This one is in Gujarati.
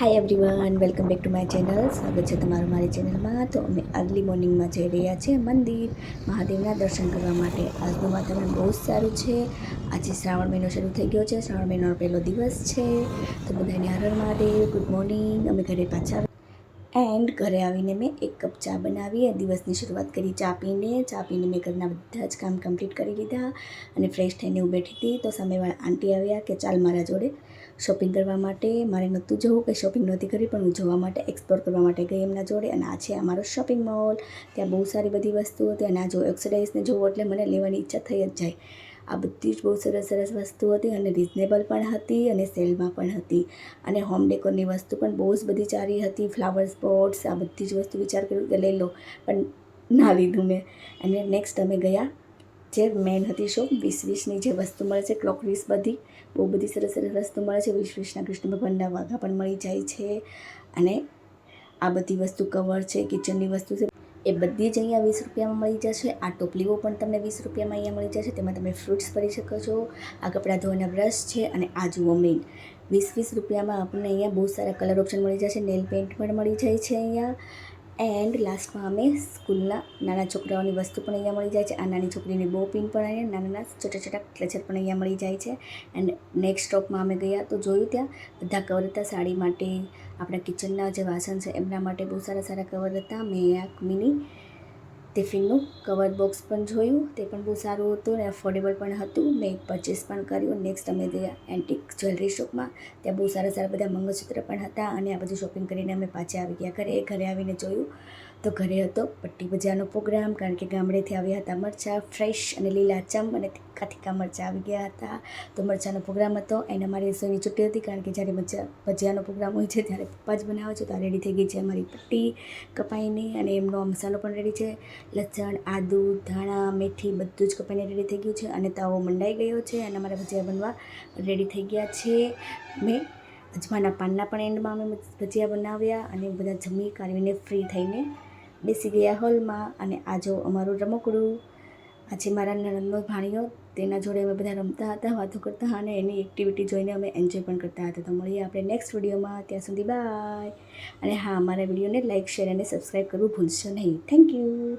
Hi everyone welcome back to my channel સ્વાગત છે તમારું મારી ચેનલમાં તો અમે અર્લી મોર્નિંગમાં જઈ રહ્યા છીએ મંદિર. મહાદેવના દર્શન કરવા માટે. આજનું વાતાવરણ બહુ જ સારું છે. આજે શ્રાવણ મહિનો શરૂ થઈ ગયો છે. શ્રાવણ મહિનાનો પહેલો દિવસ છે. તો બધાને હર હર મહાદેવ ગુડ મોર્નિંગ અમે ઘરે પાછા એન્ડ ઘરે આવીને મેં એક કપ ચા બનાવી દિવસની શરૂઆત કરી ચા પીને ચા પીને મેં ઘરના બધા જ કામ કમ્પ્લીટ કરી લીધા અને ફ્રેશ થઈને હું બેઠી હતી. તો સામેવાળા આંટી આવ્યા કે ચાલ મારા જોડે શોપિંગ કરવા માટે. મારે નહોતું જવું કે શોપિંગ નહોતી કરવી, પણ હું જોવા માટે એક્સપ્લોર કરવા માટે ગઈ એમના જોડે. અને આ છે અમારો શોપિંગ મોલ ત્યાં બહુ સારી બધી વસ્તુઓ હતી અને આ જો એક્સરસાઇઝને જોવું એટલે મને લેવાની ઈચ્છા થઈ જ જાય. આ બધી જ બહુ સરસ સરસ વસ્તુ હતી અને રિઝનેબલ પણ હતી અને સેલમાં પણ હતી. અને હોમ ડેકોરની વસ્તુ પણ બહુ જ બધી સારી હતી. ફ્લાવર સ્પોટ્સ આ બધી જ વસ્તુ વિચાર કર્યું કે લઈ લો પણ ના લીધું મેં. અને નેક્સ્ટ અમે ગયા, જે મેન હતી શોપ વીસ વીસની જે વસ્તુ મળે છે ક્લોકરીસ બધી, બહુ બધી સરસ સરસ વસ્તુ મળે છે. વીસ વીસના કૃષ્ણ ભગવાનના વાઘા પણ મળી જાય છે. અને આ બધી વસ્તુ કવર છે કિચનની વસ્તુ છે. એ બધી જ અહીંયા વીસ રૂપિયામાં મળી જશે. આ ટોપલીઓ પણ તમને વીસ રૂપિયામાં અહીંયા મળી જશે. તેમાં તમે ફ્રૂટ્સ ભરી શકો છો. આ કપડાં ધોવાના બ્રશ છે અને આ જુઓ મેઇન વીસ વીસ રૂપિયામાં આપણને અહીંયા બહુ સારા કલર ઓપ્શન મળી જશે. નેલ પેન્ટ પણ મળી જાય છે અહીંયા. એન્ડ લાસ્ટમાં અમે સ્કૂલના નાના છોકરાઓની વસ્તુ પણ અહીંયા મળી જાય છે. આ નાની છોકરીની બહુ પિન પણ અહીંયા નાના નાના છોટા છોટા ક્લેચર પણ અહીંયા મળી જાય છે. એન્ડ નેક્સ્ટ સ્ટોપમાં અમે ગયા તો જોયું ત્યાં બધા કવર હતા સાડી માટે, આપણા કિચનના જે વાસણ છે એમના માટે બહુ સારા સારા કવર હતા. મેં આ મિની ટિફિનનું કવર બોક્સ પણ જોયું, તે પણ બહુ સારું હતું ને અફોર્ડેબલ પણ હતું. મેં પરચેસ પણ કર્યું. નેક્સ્ટ અમે ગયા એન્ટિક જ્વેલરી શોપમાં ત્યાં બહુ સારા સારા બધા મંગળસૂત્ર પણ હતા અને આ બધું શોપિંગ કરીને અમે પાછા આવી ગયા ઘરે. ઘરે આવીને જોયું. તો ઘરે હતો, પટ્ટી ભજીયાનો પ્રોગ્રામ, કારણ કે ગામડેથી આવ્યા હતા મરચાં, ફ્રેશ અને લીલાચમ અને તીખા તીખા મરચાં આવી ગયા હતા. તો મરચાંનો પ્રોગ્રામ હતો, એને મારી રસોઈની છૂટી હતી, કારણ કે જ્યારે મરચાં ભજીયાનો પ્રોગ્રામ હોય છે, ત્યારે પપ્પા જ બનાવે છે, તો આ રેડી થઈ ગઈ છે અમારી પટ્ટી કપાઈને અને એમનો મસાલો પણ રેડી છે. લસણ, આદુ, ધાણા, મેથી બધું જ કપાઈને રેડી થઈ ગયું છે અને તાવો મંડાઈ ગયો છે અને અમારા ભજીયા બનવા રેડી થઈ ગયા છે. મેં અજમાના પાનના પણ એન્ડમાં અમે ભજીયા બનાવ્યા અને બધા જમી કાઢીને ફ્રી થઈને બેસી ગયા હોલમાં અને આ જો અમારું રમકડું, આજે મારા નણંદનો ભાણિયો, તેના જોડે અમે બધા રમતા હતા, વાતો કરતા અને એની એક્ટિવિટી જોઈને અમે એન્જોય પણ કરતા હતા. તો મળીએ આપણે નેક્સ્ટ વિડીયોમાં ત્યાં સુધી બાય અને હા અમારા વિડીયોને લાઇક શેર અને સબસ્ક્રાઈબ કરવું ભૂલશો નહીં. Thank you